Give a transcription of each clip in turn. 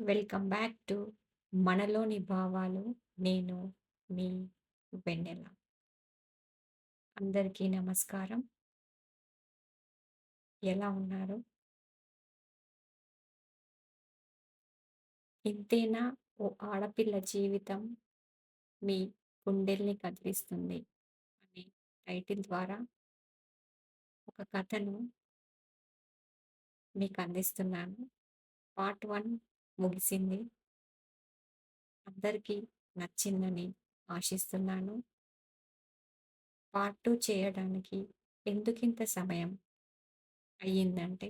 Welcome back to మనలోని భావాలు నేను మీ వెన్నెల. అందరికీ నమస్కారం. ఎలా ఉన్నారు? ఇంతేనా ఓ ఆడపిల్ల జీవితం మీ గుండెల్ని కదిలిస్తుంది అనే టైటిల్ ద్వారా ఒక కథను మీకు అందిస్తున్నాను. పార్ట్ వన్ ముగిసింది. అందరికీ నచ్చిందని ఆశిస్తున్నాను. పార్ట్ టూ చేయడానికి ఎందుకింత సమయం అయ్యిందంటే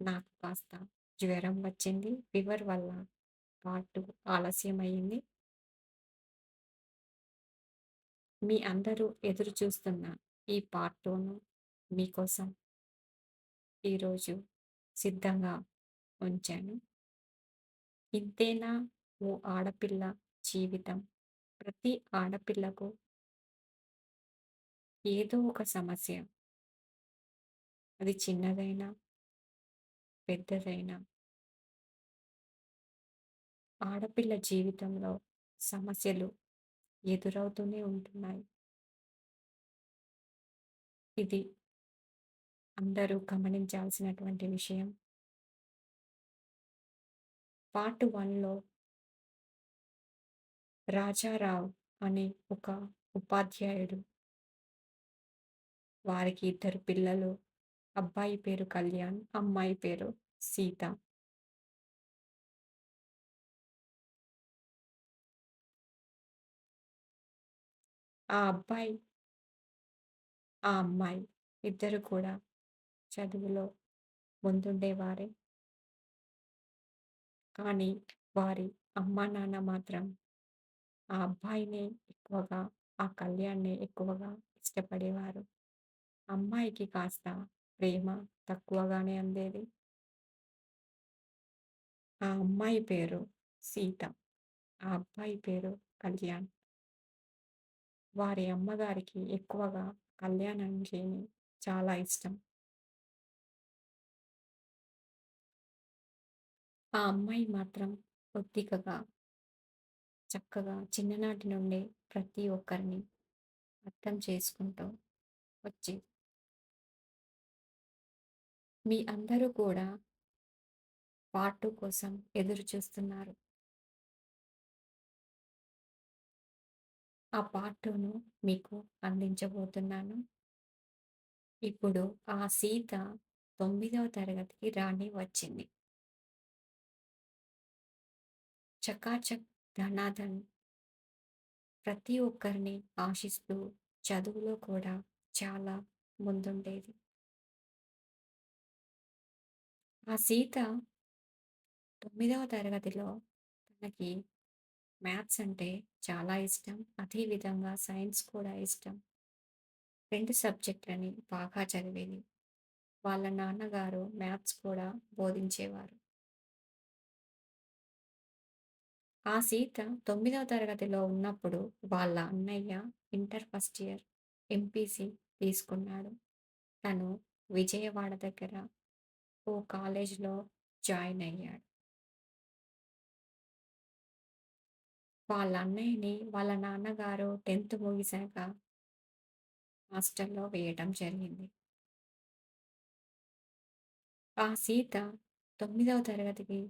నాకు కాస్త జ్వరం వచ్చింది. ఫీవర్ వల్ల పార్ట్ టూ ఆలస్యం అయింది. మీ అందరూ ఎదురు చూస్తున్న ఈ పార్ట్ టూను మీకోసం ఈరోజు సిద్ధంగా ఉంచాను. ఇంతేనా ఓ ఆడపిల్ల జీవితం ప్రతి ఆడపిల్లకు ఏదో ఒక సమస్య అది చిన్నదైనా, పెద్దదైనా ఆడపిల్ల జీవితంలో సమస్యలు ఎదురవుతూనే ఉంటున్నాయి. ఇది అందరూ గమనించాల్సినటువంటి విషయం. పార్ట్ వన్లో రాజారావు అనే ఒక ఉపాధ్యాయుడు వారికి ఇద్దరు పిల్లలు. అబ్బాయి పేరు కళ్యాణ్, అమ్మాయి పేరు సీత. ఆ అబ్బాయి, ఆ అమ్మాయి ఇద్దరు కూడా చదువులో ముందుండేవారే. కానీ వారి అమ్మానాన్న మాత్రం ఆ అబ్బాయినే ఎక్కువగా, ఆ కళ్యాణ్‌నే ఎక్కువగా ఇష్టపడేవారు. అమ్మాయికి కాస్త ప్రేమ తక్కువగానే అందేది. ఆ అమ్మాయి పేరు సీత. ఆ అబ్బాయి పేరు కళ్యాణ్. వారి అమ్మగారికి ఎక్కువగా కళ్యాణ్ అంటేనే చాలా ఇష్టం. ఆ అమ్మాయి మాత్రం ఒద్దికగా, చక్కగా చిన్ననాటి నుండే ప్రతి ఒక్కరిని అర్థం చేసుకుంటూ వచ్చేది. మీ అందరూ కూడా పాటు కోసం ఎదురు చూస్తున్నారు. ఆ పాటును మీకు అందించబోతున్నాను. ఇప్పుడు ఆ సీత తొమ్మిదవ తరగతికి రానే వచ్చింది. చకాచక్ ధనాధన్ ప్రతి ఒక్కరిని ఆశిస్తూ చదువులో కూడా చాలా ముందుండేది. ఆ సీత తొమ్మిదవ తరగతిలో తనకి మ్యాథ్స్ అంటే చాలా ఇష్టం. అదే విధంగా సైన్స్ కూడా ఇష్టం. రెండు సబ్జెక్ట్‌లని బాగా చదివేది. వాళ్ళ నాన్నగారు మ్యాథ్స్ కూడా బోధించేవారు. ఆ సీత తొమ్మిదవ తరగతిలో ఉన్నప్పుడు వాళ్ళ అన్నయ్య ఇంటర్ ఫస్ట్ ఇయర్ ఎంపీసీ తీసుకున్నాడు. తను విజయవాడ దగ్గర ఓ కాలేజ్‌లో జాయిన్ అయ్యాడు. వాళ్ళ అన్నయ్యని వాళ్ళ నాన్నగారు టెన్త్ ముగిశాక హాస్టల్‌లో వేయటం జరిగింది. ఆ సీత తొమ్మిదవ తరగతికి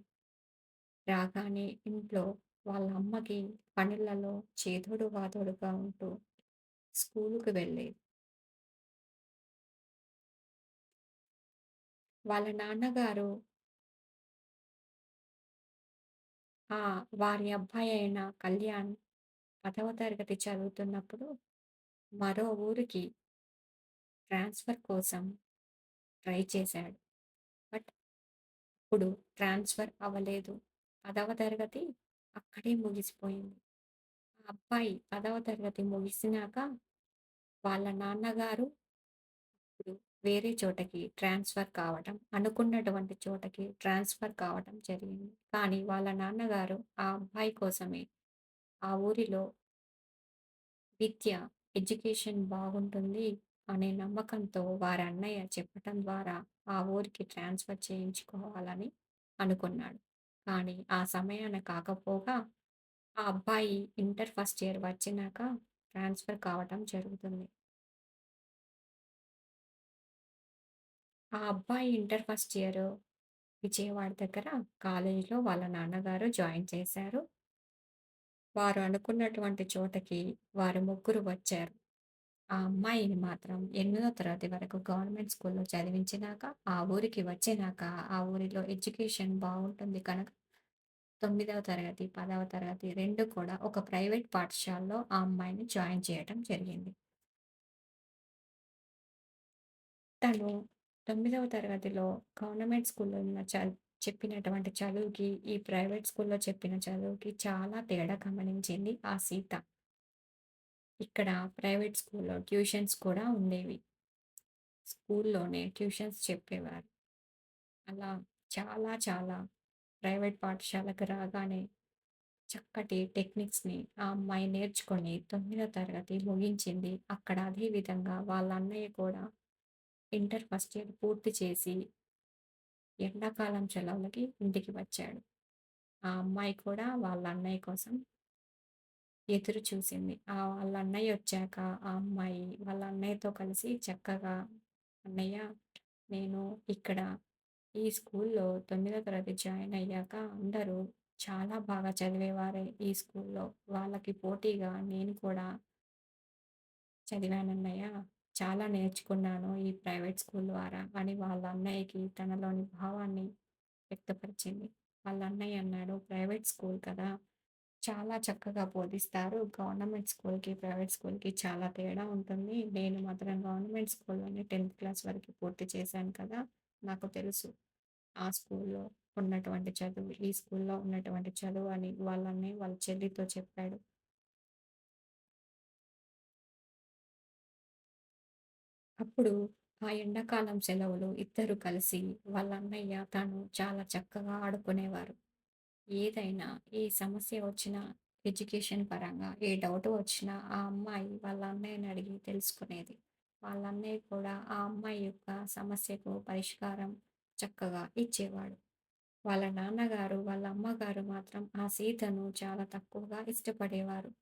రాగానే ఇంట్లో వాళ్ళ అమ్మకి పనులలో చేదోడు వాదోడుగా ఉంటూ స్కూలుకు వెళ్ళేది. వాళ్ళ నాన్నగారు ఆ! వారి అబ్బాయి అయిన కళ్యాణ్ పదవ తరగతి చదువుతున్నప్పుడు మరో ఊరికి ట్రాన్స్‌ఫర్ కోసం ట్రై చేశాడు. బట్ ఇప్పుడు ట్రాన్స్‌ఫర్ అవ్వలేదు. పదవ తరగతి అక్కడే ముగిసిపోయింది. ఆ అబ్బాయి పదవ తరగతి ముగిసినాక వాళ్ళ నాన్నగారు ఇప్పుడు వేరే చోటకి ట్రాన్స్‌ఫర్ కావటం, అనుకున్నటువంటి చోటకి ట్రాన్స్‌ఫర్ కావటం జరిగింది. కానీ వాళ్ళ నాన్నగారు ఆ అబ్బాయి కోసమే ఆ ఊరిలో విద్య, ఎడ్యుకేషన్ బాగుంటుంది అనే నమ్మకంతో వారి అన్నయ్య చెప్పటం ద్వారా ఆ ఊరికి ట్రాన్స్‌ఫర్ చేయించుకోవాలని అనుకున్నాడు. కానీ ఆ సమయాన కాకపోగా ఆ అబ్బాయి ఇంటర్ ఫస్ట్ ఇయర్ వచ్చినాక ట్రాన్స్‌ఫర్ కావటం జరుగుతుంది. ఆ అబ్బాయి ఇంటర్ ఫస్ట్ ఇయర్ విజయవాడ దగ్గర కాలేజీలో వాళ్ళ నాన్నగారు జాయిన్ చేశారు. వారు అనుకున్నటువంటి చోటకి వారు ముగ్గురు వచ్చారు. ఆ అమ్మాయిని మాత్రం ఎనిమిదో తరగతి వరకు గవర్నమెంట్ స్కూల్‌లో చదివించినాక, ఆ ఊరికి వచ్చినాక, ఆ ఊరిలో ఎడ్యుకేషన్ బాగుంటుంది కనుక, తొమ్మిదవ తరగతి, పదవ తరగతి రెండు కూడా ఒక ప్రైవేట్ పాఠశాలలో ఆ అమ్మాయిని జాయిన్ చేయటం జరిగింది. తను తొమ్మిదవ తరగతిలో గవర్నమెంట్ స్కూల్‌లో ఉన్న చ చెప్పినటువంటి చదువుకి, ఈ ప్రైవేట్ స్కూల్‌లో చెప్పిన చదువుకి చాలా తేడా గమనించింది ఆ సీత. ఇక్కడ ప్రైవేట్ స్కూల్‌లో ట్యూషన్స్ కూడా ఉండేవి. స్కూల్లోనే ట్యూషన్స్ చెప్పేవారు. అలా చాలా చాలా ప్రైవేట్ పాఠశాలకు రాగానే చక్కటి టెక్నిక్స్‌ని ఆ అమ్మాయి నేర్చుకొని తొమ్మిదో తరగతి ముగించింది. అక్కడ అదేవిధంగా వాళ్ళ అన్నయ్య కూడా ఇంటర్ ఫస్ట్ ఇయర్ పూర్తి చేసి ఎండాకాలం సెలవులకి ఇంటికి వచ్చాడు. ఆ అమ్మాయి కూడా వాళ్ళ అన్నయ్య కోసం ఎదురు చూసింది. ఆ వాళ్ళ అన్నయ్య వచ్చాక ఆ అమ్మాయి వాళ్ళ అన్నయ్యతో కలిసి చక్కగా "అన్నయ్య నేను ఇక్కడ ఈ స్కూల్‌లో తొమ్మిదో తరగతి జాయిన్ అయ్యాక అందరూ చాలా బాగా చదివేవారే ఈ స్కూల్‌లో. వాళ్ళకి పోటీగా నేను కూడా చదివానన్నయ్య. చాలా నేర్చుకున్నాను ఈ ప్రైవేట్ స్కూల్ ద్వారా" అని వాళ్ళ అన్నయ్యకి తనలోని భావాన్ని వ్యక్తపరిచింది. వాళ్ళ అన్నయ్య అన్నాడు, "ప్రైవేట్ స్కూల్ కదా! చాలా చక్కగా బోధిస్తారు. గవర్నమెంట్ స్కూల్‌కి, ప్రైవేట్ స్కూల్‌కి చాలా తేడా ఉంటుంది. నేను మాత్రం గవర్నమెంట్ స్కూల్‌లోనే 10థ్ క్లాస్ వరకు పూర్తి చేశాను కదా! నాకు తెలుసు. ఆ స్కూల్‌లో ఉన్నటువంటి చదువు, ఈ స్కూల్‌లో ఉన్నటువంటి చదువు" అని వాళ్ళని వాళ్ళ చెల్లితో చెప్పాడు. అప్పుడు ఆ ఎండాకాలం సెలవులు ఇద్దరు కలిసి వాళ్ళ అన్నయ్య, తను చాలా చక్కగా ఆడుకునేవారు. ఏదైనా ఏ సమస్య వచ్చినా ఎడ్యుకేషన్ పరంగా ఏ డౌట్ వచ్చినా ఆ అమ్మాయి వాళ్ళ అన్నయ్యని అడిగి తెలుసుకునేది. వాళ్ళ అన్నయ్య కూడా ఆ అమ్మాయి యొక్క సమస్యకు పరిష్కారం చక్కగా ఇచ్చేవాడు. వాళ్ళ నాన్నగారు, వాళ్ళ అమ్మగారు మాత్రం ఆ సీతను చాలా తక్కువగా ఇష్టపడేవారు.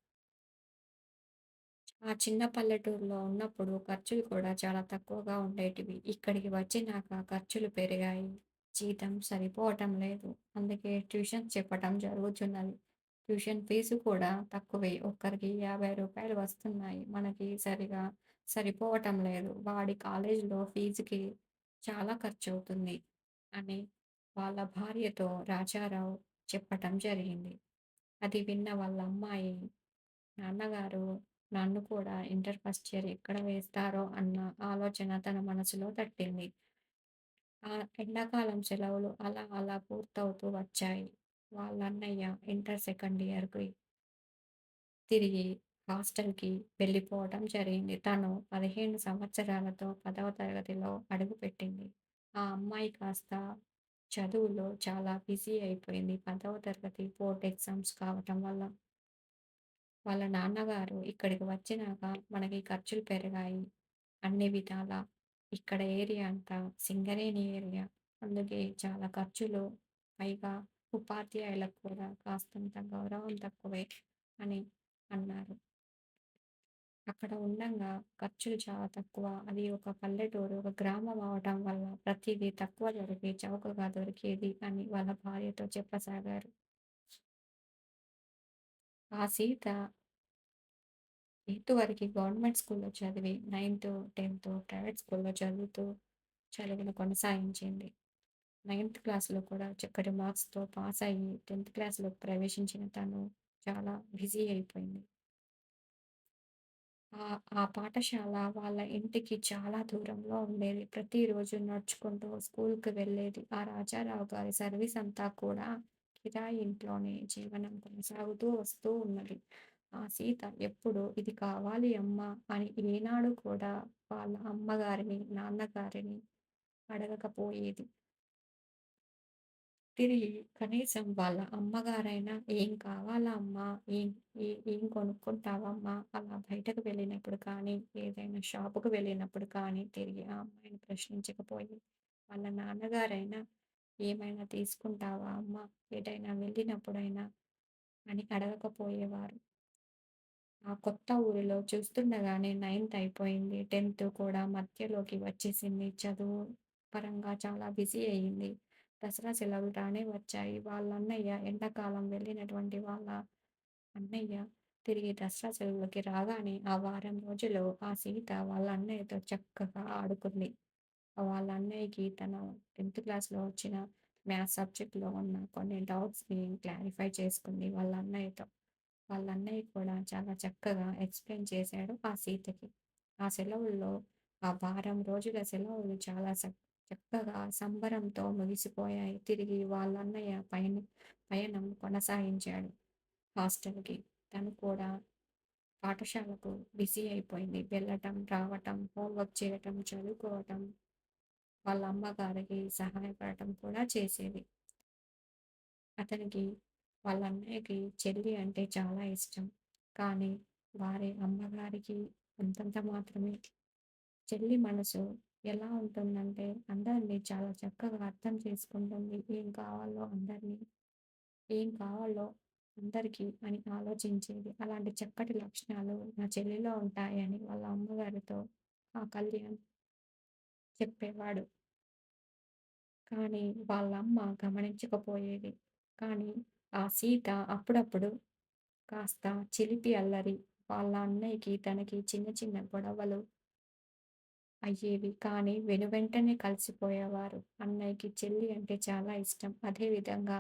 ఆ చిన్న పల్లెటూరులో ఉన్నప్పుడు ఖర్చులు కూడా చాలా తక్కువగా ఉండేటివి. ఇక్కడికి వచ్చినాక ఖర్చులు పెరిగాయి. జీతం సరిపోవటం లేదు. అందుకే ట్యూషన్ చెప్పటం జరుగుతున్నది. ట్యూషన్ ఫీజు కూడా తక్కువే. ఒక్కరికి యాభై రూపాయలు వస్తున్నాయి. మనకి సరిగా సరిపోవటం లేదు. వాడి కాలేజీలో ఫీజుకి చాలా ఖర్చు అవుతుంది అని వాళ్ళ భార్యతో రాజారావు చెప్పటం జరిగింది. అది విన్న వాళ్ళ అమ్మాయి నాన్నగారు నన్ను కూడా ఇంటర్ ఫస్ట్ ఇయర్ ఎక్కడ వేస్తారో అన్న ఆలోచన తన మనసులో తట్టింది. ఆ ఎండాకాలం సెలవులు అలా అలా పూర్తవుతూ వచ్చాయి. వాళ్ళ అన్నయ్య ఇంటర్ సెకండ్ ఇయర్‌కి తిరిగి హాస్టల్‌కి వెళ్ళిపోవటం జరిగింది. తను 15 సంవత్సరాలతో పదవ తరగతిలో అడుగుపెట్టింది. ఆ అమ్మాయి కాస్త చదువులో చాలా బిజీ అయిపోయింది. 10వ తరగతి బోర్డ్ ఎగ్జామ్స్ కావటం వల్ల. వాళ్ళ నాన్నగారు ఇక్కడికి వచ్చినాక మనకి ఖర్చులు పెరిగాయి. అన్ని విధాలా. ఇక్కడ ఏరియా అంతా సింగరేణి ఏరియా. అందుకే చాలా ఖర్చులు. పైగా ఉపాధ్యాయులకు కూడా కాస్తంత గౌరవం తక్కువే అని అన్నారు. అక్కడ ఉండంగా ఖర్చులు చాలా తక్కువ. అది ఒక పల్లెటూరు, ఒక గ్రామం అవడం వల్ల ప్రతిదీ తక్కువ దొరికి చౌకగా దొరికేది అని వాళ్ళ భార్యతో చెప్పసాగారు. ఆ సీత ఎయిత్ వరకు గవర్నమెంట్ స్కూల్‌లో చదివి, నైన్త్, 10థ్ ప్రైవేట్ స్కూల్‌లో చదువుతూ చదువును కొనసాగించింది. నైన్త్ క్లాస్‌లో కూడా చక్కటి మార్క్స్‌తో పాస్ అయ్యి టెన్త్ క్లాస్లో ప్రవేశించిన తను చాలా బిజీ అయిపోయింది. ఆ పాఠశాల వాళ్ళ ఇంటికి చాలా దూరంలో ఉండేది. ప్రతిరోజు నడుచుకుంటూ స్కూల్‌కి వెళ్ళేది. ఆ రాజారావు గారి సర్వీస్ అంతా కూడా కిరాయి ఇంట్లోనే జీవనం కొనసాగుతూ వస్తూ ఉన్నది. ఆ సీత ఎప్పుడు ఇది కావాలి అమ్మా అని ఏనాడు కూడా వాళ్ళ అమ్మగారిని, నాన్నగారిని అడగకపోయేది. తిరిగి కనీసం వాళ్ళ అమ్మగారైనా "ఏం కావాలా అమ్మా? ఏం ఏ ఏం కొనుక్కుంటావమ్మా?" అలా బయటకు వెళ్ళినప్పుడు కానీ, ఏదైనా షాపుకు వెళ్ళినప్పుడు కానీ తిరిగి ఆ అమ్మాయిని ప్రశ్నించకపోయేది. వాళ్ళ నాన్నగారైనా ఏమైనా తీసుకుంటావా అమ్మ? ఎటైనా వెళ్ళినప్పుడైనా అని అడగకపోయేవారు. ఆ కొత్త ఊరిలో చూస్తుండగానే నైన్త్ అయిపోయింది. 10థ్ కూడా మధ్యలోకి వచ్చేసింది. చదువు పరంగా చాలా బిజీ అయింది. దసరా సెలవులు రానే వచ్చాయి. వాళ్ళ అన్నయ్య ఎండాకాలం వెళ్ళినటువంటి వాళ్ళ అన్నయ్య తిరిగి దసరా సెలవులకి రాగానే ఆ వారం రోజులు ఆ సీత వాళ్ళ అన్నయ్యతో చక్కగా ఆడుకుంది. వాళ్ళ అన్నయ్యకి తన 10థ్ క్లాస్‌లో వచ్చిన మ్యాథ్స్ సబ్జెక్ట్‌లో ఉన్న కొన్ని డౌట్స్‌ని క్లారిఫై చేసుకుంది వాళ్ళ అన్నయ్యతో. వాళ్ళ అన్నయ్య కూడా చాలా చక్కగా ఎక్స్‌ప్లెయిన్ చేశాడు ఆ సీతకి. ఆ సెలవుల్లో ఆ వారం రోజుల సెలవులు చాలా చక్కగా సంబరంతో ముగిసిపోయాయి. తిరిగి వాళ్ళ అన్నయ్య పయన పయనం కొనసాగించాడు హాస్టల్‌కి. తను కూడా పాఠశాలకు బిజీ అయిపోయింది. వెళ్ళటం, రావటం, హోంవర్క్ చేయటం, చదువుకోవటం, వాళ్ళ అమ్మగారికి సహాయపడటం కూడా చేసేది. అతనికి వాళ్ళ అన్నయ్యకి చెల్లి అంటే చాలా ఇష్టం. కానీ వారి అమ్మగారికి అంతంత మాత్రమే. చెల్లి మనసు ఎలా ఉంటుందంటే అందరిని చాలా చక్కగా అర్థం చేసుకుంటుంది. ఏం కావాలో అందరిని ఏం కావాలో అందరికీ అని ఆలోచించేది. అలాంటి చక్కటి లక్షణాలు నా చెల్లిలో ఉంటాయని వాళ్ళ అమ్మగారితో ఆ కళ్యాణ్ చెప్పేవాడు. కానీ వాళ్ళమ్మ గమనించకపోయేది. కానీ ఆ సీత అప్పుడప్పుడు కాస్త చిలిపి అల్లరి. వాళ్ళ అన్నయ్యకి, తనకి చిన్న చిన్న గొడవలు అయ్యేవి. కానీ వెనువెంటనే కలిసిపోయేవారు. అన్నయ్యకి చెల్లి అంటే చాలా ఇష్టం. అదేవిధంగా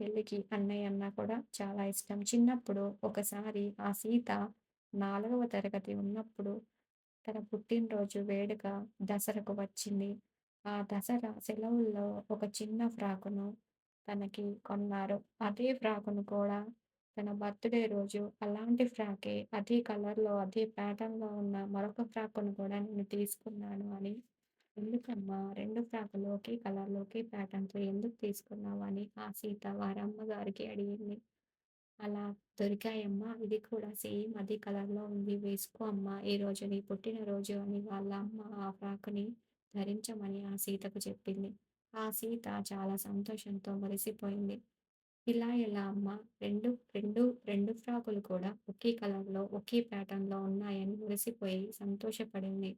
చెల్లికి అన్నయ్య అన్న కూడా చాలా ఇష్టం. చిన్నప్పుడు ఒకసారి ఆ సీత నాలుగవ తరగతి ఉన్నప్పుడు తన పుట్టినరోజు వేడుక దసరకు వచ్చింది. ఆ దసరా సెలవుల్లో ఒక చిన్న ఫ్రాకును తనకి కొన్నారు. అదే ఫ్రాకును కూడా తన బర్త్‌డే రోజు అలాంటి ఫ్రాకే అదే కలర్‌లో, అదే ప్యాటర్న్‌లో ఉన్న మరొక ఫ్రాకును కూడా నేను తీసుకున్నాను అని, "ఎందుకమ్మా రెండు ఫ్రాకులు ఒకే కలర్‌లో, ఒకే ప్యాటర్న్‌తో ఎందుకు తీసుకున్నావు?" అని ఆ సీత వారమ్మ గారికి అడిగింది. "అలా దొరికాయమ్మా. ఇది కూడా సేమ్ అదే కలర్‌లో ఉంది. వేసుకో అమ్మా. ఈరోజు నీ పుట్టినరోజు" అని వాళ్ళ అమ్మ ఆ ఫ్రాకుని ధరించమని ఆ సీతకు చెప్పింది. ఆ సీత చాలా సంతోషంతో మురిసిపోయింది. ఇలా ఎలా అమ్మ రెండు రెండు రెండు ఫ్రాకులు కూడా ఒకే కలర్‌లో, ఒకే ప్యాటర్న్‌లో ఉన్నాయని మురిసిపోయి సంతోషపడింది.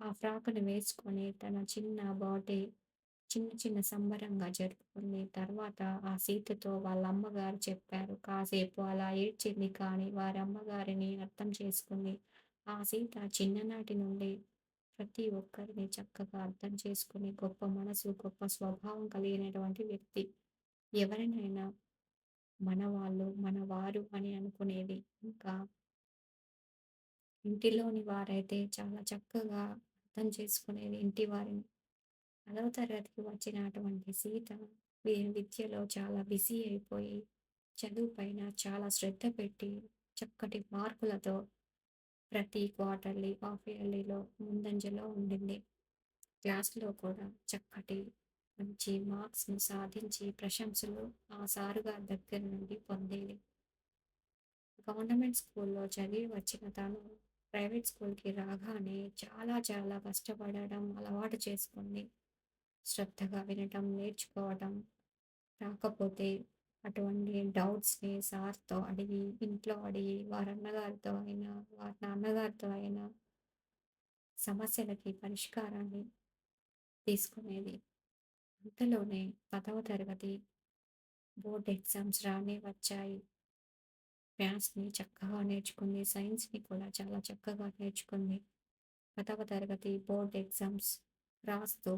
ఆ ఫ్రాకును వేసుకొని తన చిన్న బాడీ చిన్న చిన్న సంబరంగా జరుపుకుంది. తర్వాత ఆ సీతతో వాళ్ళ అమ్మగారు చెప్పారు. కాసేపు అలా ఏడ్చింది కానీ వారి అమ్మగారిని అర్థం చేసుకుంది. ఆ సీత చిన్ననాటి నుండి ప్రతి ఒక్కరిని చక్కగా అర్థం చేసుకుని గొప్ప మనసు, గొప్ప స్వభావం కలిగినటువంటి వ్యక్తి. ఎవరినైనా మనవాళ్ళు, మనవారు అని అనుకునేది. ఇంకా ఇంటిలోని వారైతే చాలా చక్కగా అర్థం చేసుకునేది ఇంటి వారిని. పదవ తరగతికి వచ్చిన అటువంటి సీత విద్యలో చాలా బిజీ అయిపోయి, చదువు పైన చాలా శ్రద్ధ పెట్టి, చక్కటి మార్కులతో ప్రతి క్వార్టర్లీ, హాఫ్ ఇయర్లీలో ముందంజలో ఉండింది. క్లాస్‌లో కూడా చక్కటి మంచి మార్క్స్‌ని సాధించి ప్రశంసలు ఆ సారుగా దగ్గర నుండి పొందేది. గవర్నమెంట్ స్కూల్‌లో చదివి వచ్చిన తను ప్రైవేట్ స్కూల్‌కి రాగానే చాలా చాలా కష్టపడడం అలవాటు చేసుకుంది. శ్రద్ధగా వినటం, నేర్చుకోవటం, రాకపోతే అటువంటి డౌట్స్‌ని సార్‌తో అడిగి, ఇంట్లో అడిగి, వారి అన్నగారితో అయినా, వారి నాన్నగారితో అయినా సమస్యలకి పరిష్కారాన్ని తీసుకునేది. అంతలోనే పదవ తరగతి బోర్డ్ ఎగ్జామ్స్ రానే వచ్చాయి. మ్యాథ్స్‌ని చక్కగా నేర్చుకుంది. సైన్స్‌ని కూడా చాలా చక్కగా నేర్చుకుంది. పదవ తరగతి బోర్డ్ ఎగ్జామ్స్ రాస్తూ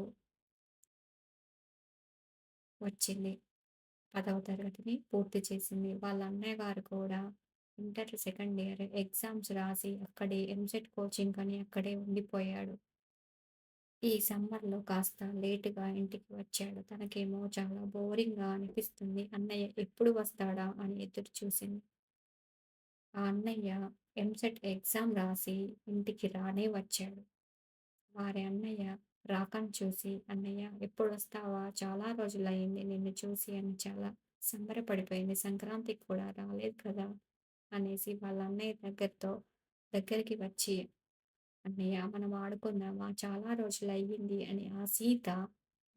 వచ్చింది. పదవ తరగతిని పూర్తి చేసింది. వాళ్ళ అన్నయ్య గారు కూడా ఇంటర్ సెకండ్ ఇయర్ ఎగ్జామ్స్ రాసి అక్కడే ఎంసెట్ కోచింగ్ అని అక్కడే ఉండిపోయాడు. ఈ సమ్మర్‌లో కాస్త లేటుగా ఇంటికి వచ్చాడు. తనకేమో చాలా బోరింగ్‌గా అనిపిస్తుంది. అన్నయ్య ఎప్పుడు వస్తాడా అని ఎదురు చూసింది. ఆ అన్నయ్య ఎంసెట్ ఎగ్జామ్ రాసి ఇంటికి రానే వచ్చాడు. వారి అన్నయ్య రాకని చూసి, "అన్నయ్య ఎప్పుడు వస్తావా చాలా రోజులు అయింది నిన్ను చూసి" అని చాలా సంబరపడిపోయింది. సంక్రాంతికి కూడా రాలేదు కదా! అనేసి వాళ్ళ అన్నయ్య దగ్గరతో దగ్గరికి వచ్చి, "అన్నయ్య మనం ఆడుకుందామా? చాలా రోజులు అయ్యింది అని ఆ సీత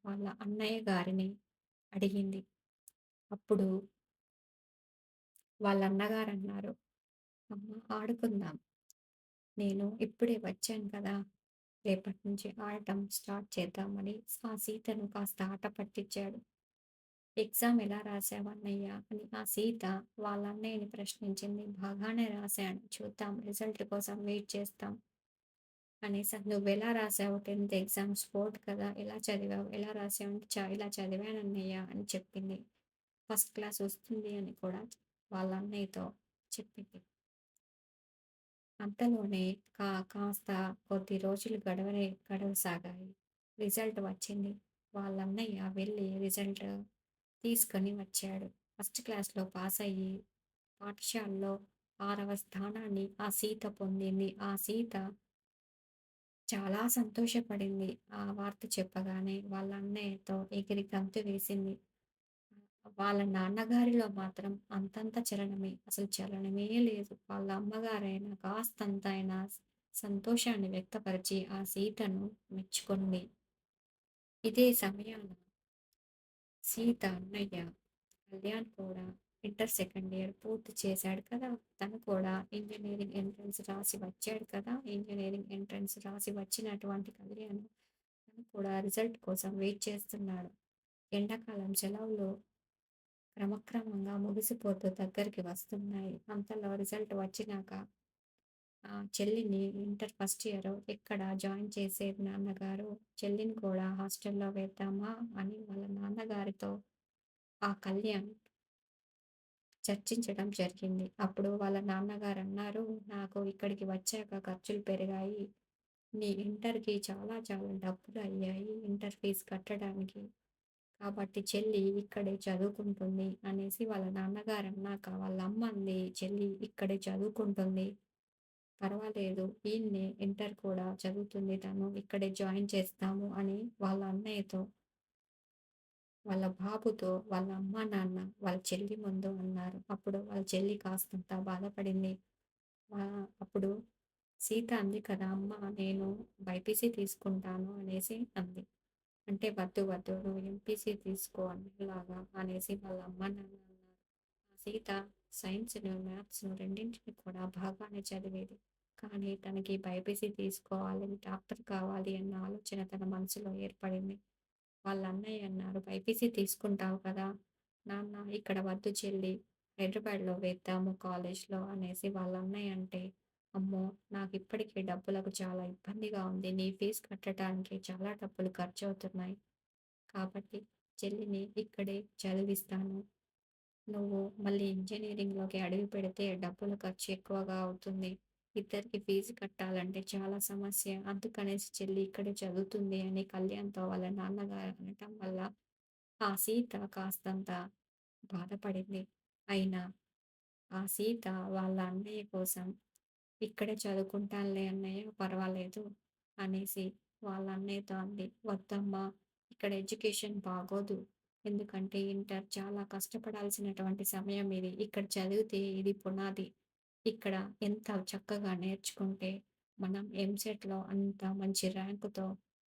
వాళ్ళ అన్నయ్య గారిని అడిగింది. అప్పుడు వాళ్ళ అన్నగారు అన్నారు "అమ్మ ఆడుకుందాం. నేను ఇప్పుడే వచ్చాను కదా! రేపటి నుంచి ఆడటం స్టార్ట్ చేద్దామని" ఆ సీతను కాస్త ఆట పట్టించాడు. "ఎగ్జామ్ ఎలా రాసావు అని ఆ సీత వాళ్ళ అన్నయ్యని ప్రశ్నించింది. "బాగానే రాశాను. చూద్దాం రిజల్ట్ కోసం వెయిట్ చేస్తాం" అనేసా. ఎలా రాసావు 10థ్ ఎగ్జామ్స్ స్పోర్ట్ కదా! ఎలా చదివావు? ఎలా రాసావు?" అంటే ఇలా చదివాను అన్నయ్యా అని చెప్పింది. ఫస్ట్ క్లాస్ వస్తుంది అని కూడా వాళ్ళ అన్నయ్యతో చెప్పింది. అంతలోనే కా కాస్త కొద్ది రోజులు గడవనే గడవసాగాయి. రిజల్ట్ వచ్చింది. వాళ్ళ అన్నయ్య వెళ్ళి రిజల్ట్ తీసుకొని వచ్చాడు. ఫస్ట్ క్లాస్‌లో పాస్ అయ్యి పాఠశాలలో ఆరవ స్థానాన్ని ఆ సీత పొందింది. ఆ సీత చాలా సంతోషపడింది. ఆ వార్త చెప్పగానే వాళ్ళ అన్నయ్యతో ఎగిరి గంతు వేసింది. వాళ్ళ నాన్నగారిలో మాత్రం అంతంత చలనమే. అసలు చలనమే లేదు. వాళ్ళ అమ్మగారైనా కాస్తంత అయినా సంతోషాన్ని వ్యక్తపరిచి ఆ సీతను మెచ్చుకుంది. ఇదే సమయాన సీత అన్నయ్య కళ్యాణ్ కూడా ఇంటర్ సెకండ్ ఇయర్ పూర్తి చేశాడు కదా! తను కూడా ఇంజనీరింగ్ ఎంట్రన్స్ రాసి వచ్చాడు కదా! ఇంజనీరింగ్ ఎంట్రన్స్ రాసి వచ్చినటువంటి కళ్యాణ్ తను కూడా రిజల్ట్ కోసం వెయిట్ చేస్తున్నాడు. ఎండాకాలం సెలవులు క్రమక్రమంగా ముగిసిపోతూ దగ్గరికి వస్తున్నాయి. అంతలో రిజల్ట్ వచ్చినాక ఆ చెల్లిని ఇంటర్ ఫస్ట్ ఇయర్ ఎక్కడ జాయిన్ చేసేది నాన్నగారు? చెల్లిని కూడా హాస్టల్‌లో వేద్దామా? అని వాళ్ళ నాన్నగారితో ఆ కళ్యాణ్ చర్చించడం జరిగింది. అప్పుడు వాళ్ళ నాన్నగారు అన్నారు "నాకు ఇక్కడికి వచ్చాక ఖర్చులు పెరిగాయి. నీ ఇంటర్‌కి చాలా చాలా డబ్బులు అయ్యాయి. ఇంటర్ ఫీజు కట్టడానికి. కాబట్టి చెల్లి ఇక్కడే చదువుకుంటుంది" అనేసి వాళ్ళ నాన్నగారన్నాక వాళ్ళ అమ్మ అంది, "చెల్లి ఇక్కడే చదువుకుంటుంది. పర్వాలేదు. ఈయన్ని ఇంటర్ కూడా చదువుతుంది తను. ఇక్కడే జాయిన్ చేస్తాము" అని వాళ్ళ అన్నయ్యతో వాళ్ళ బాబుతో వాళ్ళ అమ్మా, నాన్న వాళ్ళ చెల్లి ముందు అన్నారు. అప్పుడు వాళ్ళ చెల్లి కాస్తంత బాధపడింది. అప్పుడు సీత అంది కదా! "అమ్మ నేను బైపీసీ తీసుకుంటాను" అనేసి అంది. అంటే "వద్దు వద్దు నువ్వు ఎంపీసీ తీసుకో అన్నలాగా అనేసి వాళ్ళ అమ్మ నాన్న అన్నారు. సీత సైన్స్‌ను, మ్యాథ్స్‌ను రెండింటిని కూడా బాగానే చదివేది. కానీ తనకి బైపీసీ తీసుకోవాలి, డాక్టర్ కావాలి అన్న ఆలోచన తన మనసులో ఏర్పడింది. వాళ్ళ అన్నయ్య అన్నారు, "బైపీసీ తీసుకుంటావు కదా! నాన్న ఇక్కడ వద్దు చెల్లి. హైదరాబాద్‌లో వేద్దాము కాలేజ్‌లో" అనేసి వాళ్ళ అన్నయ్య అంటే, "అమ్మో! నాకు ఇప్పటికే డబ్బులకు చాలా ఇబ్బందిగా ఉంది. నీ ఫీజు కట్టడానికి చాలా డబ్బులు ఖర్చు అవుతున్నాయి కాబట్టి చెల్లిని ఇక్కడే చదివిస్తాను. నువ్వు మళ్ళీ ఇంజనీరింగ్లోకి అడుగు పెడితే డబ్బుల ఖర్చు ఎక్కువగా అవుతుంది. ఇద్దరికీ ఫీజు కట్టాలంటే చాలా సమస్య. అందుకనేసి చెల్లి ఇక్కడే చదువుతుంది" అని కళ్యాణ్‌తో వాళ్ళ నాన్నగారు అనటం వల్ల ఆ సీత కాస్తంత బాధపడింది. అయినా ఆ సీత వాళ్ళ అన్నయ్య కోసం "ఇక్కడే చదువుకుంటానులే అన్నయ్య పర్వాలేదు" అనేసి వాళ్ళ అన్నయ్యతో అంది. "వద్దమ్మా! ఇక్కడ ఎడ్యుకేషన్ బాగోదు. ఎందుకంటే ఇంటర్ చాలా కష్టపడాల్సినటువంటి సమయం ఇది. ఇక్కడ చదివితే ఇది పునాది. ఇక్కడ ఎంత చక్కగా నేర్చుకుంటే మనం ఎంసెట్‌లో అంత మంచి ర్యాంకుతో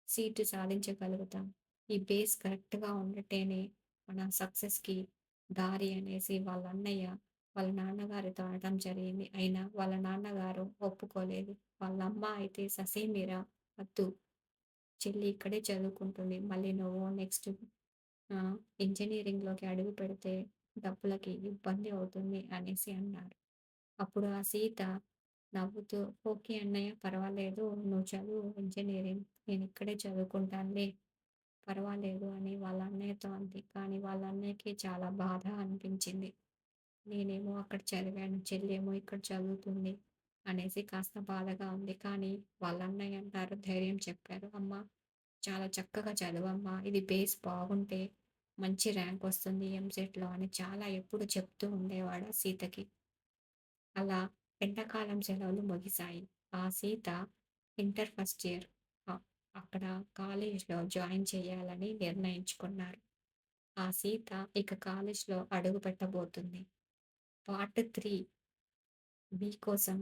సీటు సాధించగలుగుతాం. ఈ బేస్ కరెక్ట్‌గా ఉండటేనే మన సక్సెస్‌కి దారి" అనేసి వాళ్ళ అన్నయ్య వాళ్ళ నాన్నగారితో అనటం జరిగింది. అయినా వాళ్ళ నాన్నగారు ఒప్పుకోలేదు. వాళ్ళ అమ్మ అయితే ససేమిరా "వద్దు. చెల్లి ఇక్కడే చదువుకుంటుంది. మళ్ళీ నువ్వు నెక్స్ట్ ఇంజనీరింగ్లోకి అడుగు పెడితే డబ్బులకి ఇబ్బంది అవుతుంది" అనేసి అన్నారు. అప్పుడు ఆ సీత నవ్వుతూ "ఓకే అన్నయ్య పర్వాలేదు. నువ్వు చదువు ఇంజనీరింగ్ నేను ఇక్కడే చదువుకుంటానులే. పర్వాలేదు" అని వాళ్ళ అన్నయ్యతో అంది. కానీ వాళ్ళ అన్నయ్యకి చాలా బాధ అనిపించింది. నేనేమో అక్కడ చదివాను. చెల్లేమో ఇక్కడ చదువుతుంది అనేసి కాస్త బాధగా ఉంది. కానీ వాళ్ళ అన్నయ్య అన్నారు ధైర్యం చెప్పారు. "అమ్మ చాలా చక్కగా చదువమ్మా. ఇది బేస్ బాగుంటే మంచి ర్యాంక్ వస్తుంది ఎంసెట్‌లో" అని చాలా ఎప్పుడు చెప్తూ ఉండేవాడు సీతకి. అలా ఎండాకాలం సెలవులు ముగిశాయి. ఆ సీత ఇంటర్ ఫస్ట్ ఇయర్ అక్కడ కాలేజ్‌లో జాయిన్ చేయాలని నిర్ణయించుకున్నారు. ఆ సీత ఇక కాలేజ్‌లో అడుగు పెట్టబోతుంది పార్ట్ త్రీ మీ కోసం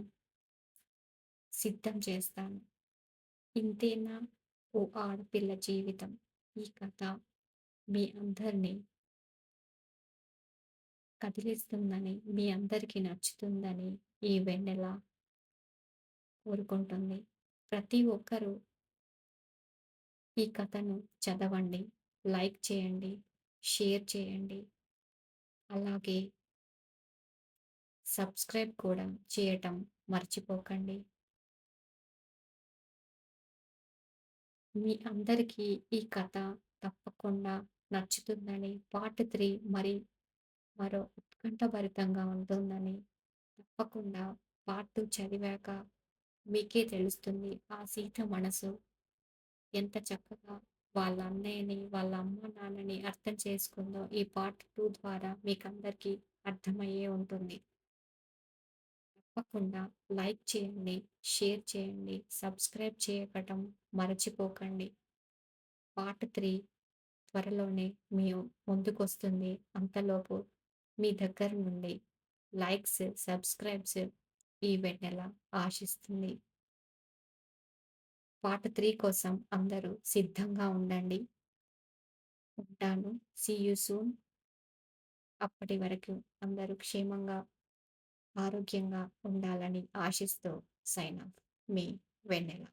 సిద్ధం చేస్తాను. ఇంతేనా ఓ ఆడపిల్ల జీవితం ఈ కథ మీ అందరినీ కదిలిస్తుందని, మీ అందరికీ నచ్చుతుందని ఈ వెన్నెల కోరుకుంటుంది. ప్రతి ఒక్కరూ ఈ కథను చదవండి, లైక్ చేయండి, షేర్ చేయండి. అలాగే సబ్స్క్రైబ్ కూడా చేయటం మర్చిపోకండి. మీ అందరికీ ఈ కథ తప్పకుండా నచ్చుతుందని, పార్ట్ త్రీ మరి మరో ఉత్కంఠభరితంగా ఉంటుందని, తప్పకుండా పార్ట్ టూ చదివాక మీకే తెలుస్తుంది. ఆ సీత మనసు ఎంత చక్కగా వాళ్ళ అన్నయ్యని, వాళ్ళ అమ్మ, నాన్నని అర్థం చేసుకుందో ఈ పార్ట్ టూ ద్వారా మీకందరికీ అర్థమయ్యే ఉంటుంది. తప్పకుండా లైక్ చేయండి, షేర్ చేయండి, సబ్స్క్రైబ్ చేయకటం మరచిపోకండి. పార్ట్ త్రీ త్వరలోనే మీ ముందుకొస్తుంది. అంతలోపు మీ దగ్గర నుండి లైక్స్, సబ్స్క్రైబ్స్ ఈ వెన్నెల ఆశిస్తుంది. పార్ట్ త్రీ కోసం అందరూ సిద్ధంగా ఉండండి. ఉంటాను. See you soon. అప్పటి వరకు అందరూ క్షేమంగా, ఆరోగ్యంగా ఉండాలని ఆశిస్తూ సైన్ ఆఫ్. Me Vennela.